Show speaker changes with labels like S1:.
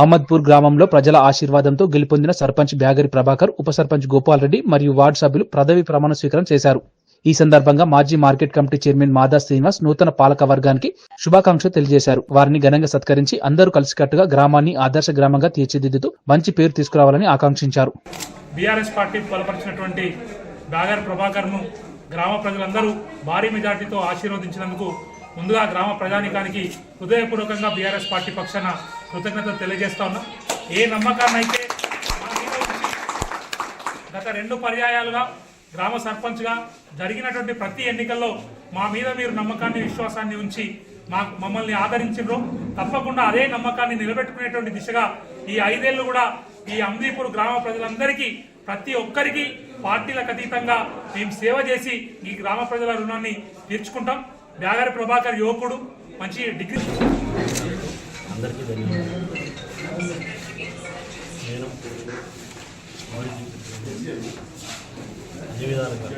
S1: అహ్మద్పూర్ గ్రామంలో ప్రజల ఆశీర్వాదంతో గెలుపొందిన సర్పంచ్ బ్యాగరి ప్రభాకర్ ఉప సర్పంచ్ గోపాల్ రెడ్డి మరియు వార్డు సభ్యులు పదవి ప్రమాణ స్వీకారం చేశారు. ఈ సందర్భంగా మాజీ మార్కెట్ కమిటీ చైర్మన్ మాదా శ్రీనివాస్ నూతన పాలక వర్గానికి శుభాకాంక్షలు తెలియజేశారు. వారిని ఘనంగా సత్కరించి అందరూ కలిసికట్టుగా గ్రామాన్ని ఆదర్శ గ్రామంగా తీర్చిదిద్దుతూ మంచి పేరు తీసుకురావాలని ఆకాంక్షించారు.
S2: బీఆర్ఎస్ పార్టీ బలపరిచినటువంటి బాగర్ ప్రభాకర్ను గ్రామ ప్రజలందరూ భారీ మెజార్టీతో ఆశీర్వదించినందుకు ముందుగా గ్రామ ప్రజానికానికి హృదయపూర్వకంగా బీఆర్ఎస్ పార్టీ పక్షాన కృతజ్ఞతలు తెలియజేస్తా ఉన్నా. ఏ నమ్మకాన్ని అయితే గత రెండు పర్యాయాలుగా గ్రామ సర్పంచ్గా జరిగినటువంటి ప్రతి ఎన్నికల్లో మా మీద మీరు నమ్మకాన్ని విశ్వాసాన్ని ఉంచి మా మమ్మల్ని ఆదరించిండ్రు తప్పకుండా అదే నమ్మకాన్ని నిలబెట్టుకునేటువంటి దిశగా ఈ ఐదేళ్ళు కూడా ఈ అమ్దీపూర్ గ్రామ ప్రజలందరికీ ప్రతి ఒక్కరికి పార్టీలకు అతీతంగా మేము సేవ చేసి ఈ గ్రామ ప్రజల రుణాన్ని తీర్చుకుంటాం. బ్యాగరి ప్రభాకర్ యువకుడు మంచి డిగ్రీ
S3: అందరికీ ధన్యవాదాలు. నేను అన్ని విధాలుగా